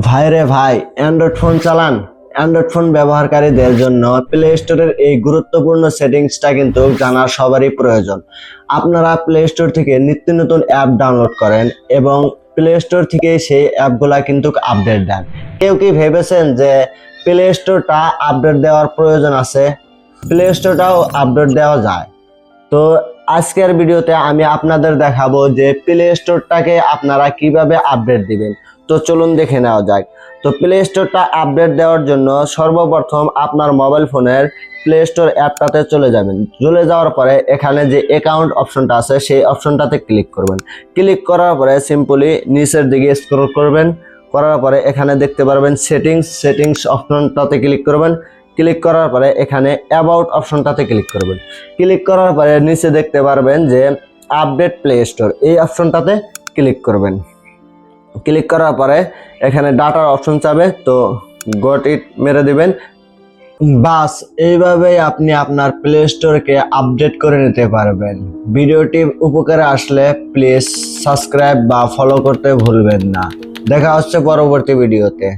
ভাইরে ভাই Android phone চালান। অ্যান্ড্রয়েড ফোন ব্যবহারকারীদের জন্য প্লে স্টোরের এই গুরুত্বপূর্ণ সেটিংসটা কিন্তু জানার সবারই প্রয়োজন। আপনারা প্লে স্টোর থেকে নিত্য নতুন অ্যাপ ডাউনলোড করেন এবং প্লে স্টোর থেকে সেই অ্যাপগুলা কিন্তু আপডেট দেন। কেউ কি ভেবেছেন যে প্লে স্টোরটা আপডেট দেওয়ার প্রয়োজন আছে? প্লে স্টোরটাও আপডেট দেওয়া যায়। তো আজকের ভিডিওতে আমি আপনাদের দেখাবো যে প্লে স্টোরটাকে আপনারা কীভাবে আপডেট দিবেন। তো চলুন দেখে নেওয়া যাক। তো প্লে স্টোরটা আপডেট দেওয়ার জন্য সর্বপ্রথম আপনার মোবাইল ফোনের প্লে স্টোর অ্যাপটাতে চলে যাবেন। চলে যাওয়ার পরে এখানে যে অ্যাকাউন্ট অপশনটা আছে, সেই অপশনটাতে ক্লিক করবেন। ক্লিক করার পরে সিম্পলি নিচের দিকে স্ক্রল করবেন। করার পরে এখানে দেখতে পারবেন সেটিংস সেটিংস অপশনটাতে ক্লিক করবেন। ক্লিক করার পরে এখানে অ্যাবাউট অপশনটাতে ক্লিক করবেন। ক্লিক করার পরে নিচে দেখতে পারবেন যে আপডেট প্লে স্টোর এই অপশনটাতে ক্লিক করবেন। ক্লিক করার পরে এখানে ডাটার অপশন চাবে, তো গট ইট মেরে দিবেন। বাস, এইভাবেই আপনি আপনার প্লে স্টোরকে আপডেট করে নিতে পারবেন। ভিডিওটি উপকারে আসলে প্লিজ সাবস্ক্রাইব বা ফলো করতে ভুলবেন না। দেখা হচ্ছে পরবর্তী ভিডিওতে।